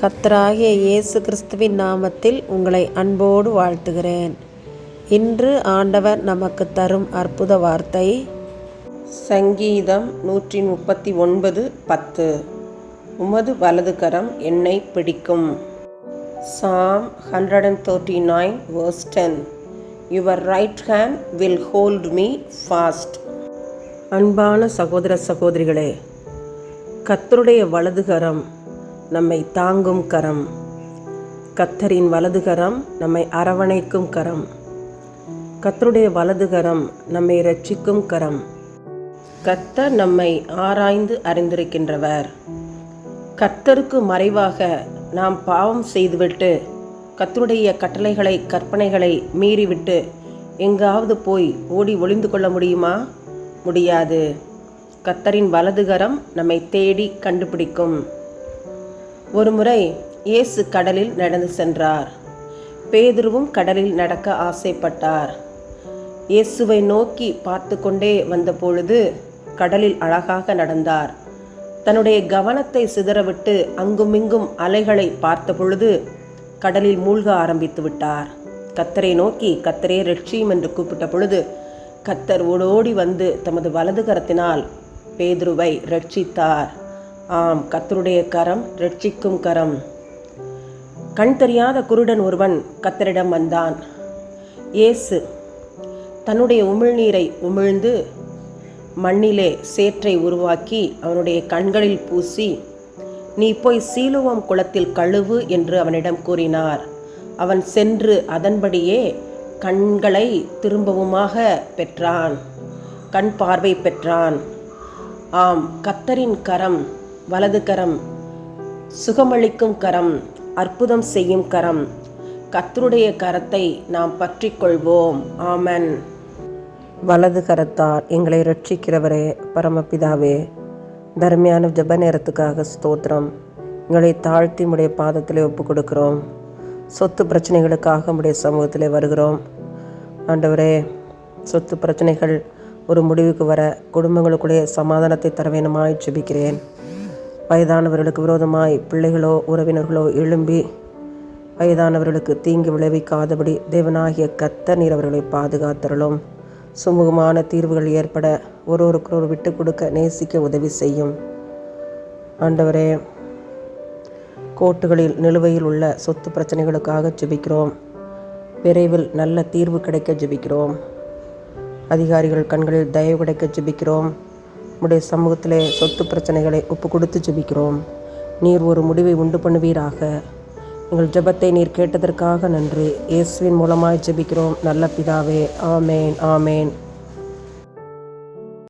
கத்தராகிய இயேசு கிறிஸ்துவின் நாமத்தில் உங்களை அன்போடு வாழ்த்துகிறேன். இன்று ஆண்டவர் நமக்கு தரும் அற்புத வார்த்தை சங்கீதம் நூற்றி முப்பத்தி ஒன்பது பத்து. உமது வலது கரம் என்னை பிடிக்கும். Psalm hundred and thirty nine verse ten your right hand will hold me fast அன்பான சகோதர சகோதரிகளே கத்தருடைய வலதுகரம் நம்மை தாங்கும் கரம். கத்தரின் வலது கரம் நம்மை அரவணைக்கும் கரம். கத்தருடைய வலது கரம் நம்மை ரட்சிக்கும் கரம். கத்தர் நம்மை ஆராய்ந்து அறிந்திருக்கின்றவர். கர்த்தருக்கு மறைவாக நாம் பாவம் செய்துவிட்டு கத்தருடைய கட்டளைகளை கற்பனைகளை மீறிவிட்டு எங்காவது போய் ஓடி ஒளிந்து கொள்ள முடியுமா? முடியாது. கத்தரின் வலதுகரம் நம்மை தேடி கண்டுபிடிக்கும். ஒருமுறை இயேசு கடலில் நடந்து சென்றார். பேதுருவும் கடலில் நடக்க ஆசைப்பட்டார். இயேசுவை நோக்கி பார்த்து கொண்டே வந்தபொழுது கடலில் அழகாக நடந்தார். தன்னுடைய கவனத்தை சிதறவிட்டு அங்குமிங்கும் அலைகளை பார்த்த பொழுது கடலில் மூழ்க ஆரம்பித்து விட்டார். கத்தரை நோக்கி கத்தரே ரட்சியும் என்று கூப்பிட்ட பொழுது கத்தர் ஓடோடி வந்து தமது வலது கரத்தினால் பேதுருவை ரட்சித்தார். ஆம் கத்தருடைய கரம் ரட்சிக்கும் கரம். கண் தெரியாத குருடன் ஒருவன் கத்தரிடம் வந்தான். இயேசு தன்னுடைய உமிழ்நீரை உமிழ்ந்து மண்ணிலே சேற்றை உருவாக்கி அவனுடைய கண்களில் பூசி நீ போய் சீலுவம் குளத்தில் கழுவு என்று அவனிடம் கூறினார். அவன் சென்று அதன்படியே கண்களை திரும்பவுமாக பெற்றான். கண் பார்வை பெற்றான். ஆம் கத்தரின் கரம் வலது கரம். சுகமளிக்கும் கரம் அற்புதம் செய்யும் கரம். கத்தருடைய கரத்தை நாம் பற்றி கொள்வோம் ஆமன். வலது கரத்தார் எங்களை ரட்சிக்கிறவரே பரமபிதாவே. தர்மையான ஜப நேரத்துக்காக ஸ்தோத்திரம். எங்களை தாழ்த்தி உடைய பாதத்திலே ஒப்பு கொடுக்கிறோம் சொத்து பிரச்சனைகளுக்காக உடைய சமூகத்திலே வருகிறோம். ஆண்டவரே சொத்து பிரச்சனைகள் ஒரு முடிவுக்கு வர குடும்பங்களுக்குள்ளே சமாதானத்தை தர வேணுமாய் ஜெபிக்கிறேன். வயதானவர்களுக்கு விரோதமாய் பிள்ளைகளோ உறவினர்களோ எழும்பி வயதானவர்களுக்கு தீங்கு விளைவிக்காதபடி தேவனாகிய கத்த நீர் அவர்களை பாதுகாத்தரலும் சுமூகமான தீர்வுகள் ஏற்பட ஒருவருக்கொரு விட்டு கொடுக்க நேசிக்க உதவி செய்யும். ஆண்டவரே கோர்ட்டுகளில் நிலுவையில் உள்ள சொத்து பிரச்சனைகளுக்காக ஜெபிக்கிறோம். விரைவில் நல்ல தீர்வு கிடைக்க ஜெபிக்கிறோம். அதிகாரிகள் கண்களில் தயவு கிடைக்க ஜெபிக்கிறோம். உடைய சமூகத்திலே சொத்து பிரச்சனைகளை ஒப்பு கொடுத்து ஜெபிக்கிறோம். நீர் ஒரு முடிவை உண்டு பண்ணுவீராக. எங்கள் ஜெபத்தை நீர் கேட்டதற்காக நன்றி. இயேசுவின் மூலமாய் ஜெபிக்கிறோம். நல்ல பிதாவே ஆமேன் ஆமேன்.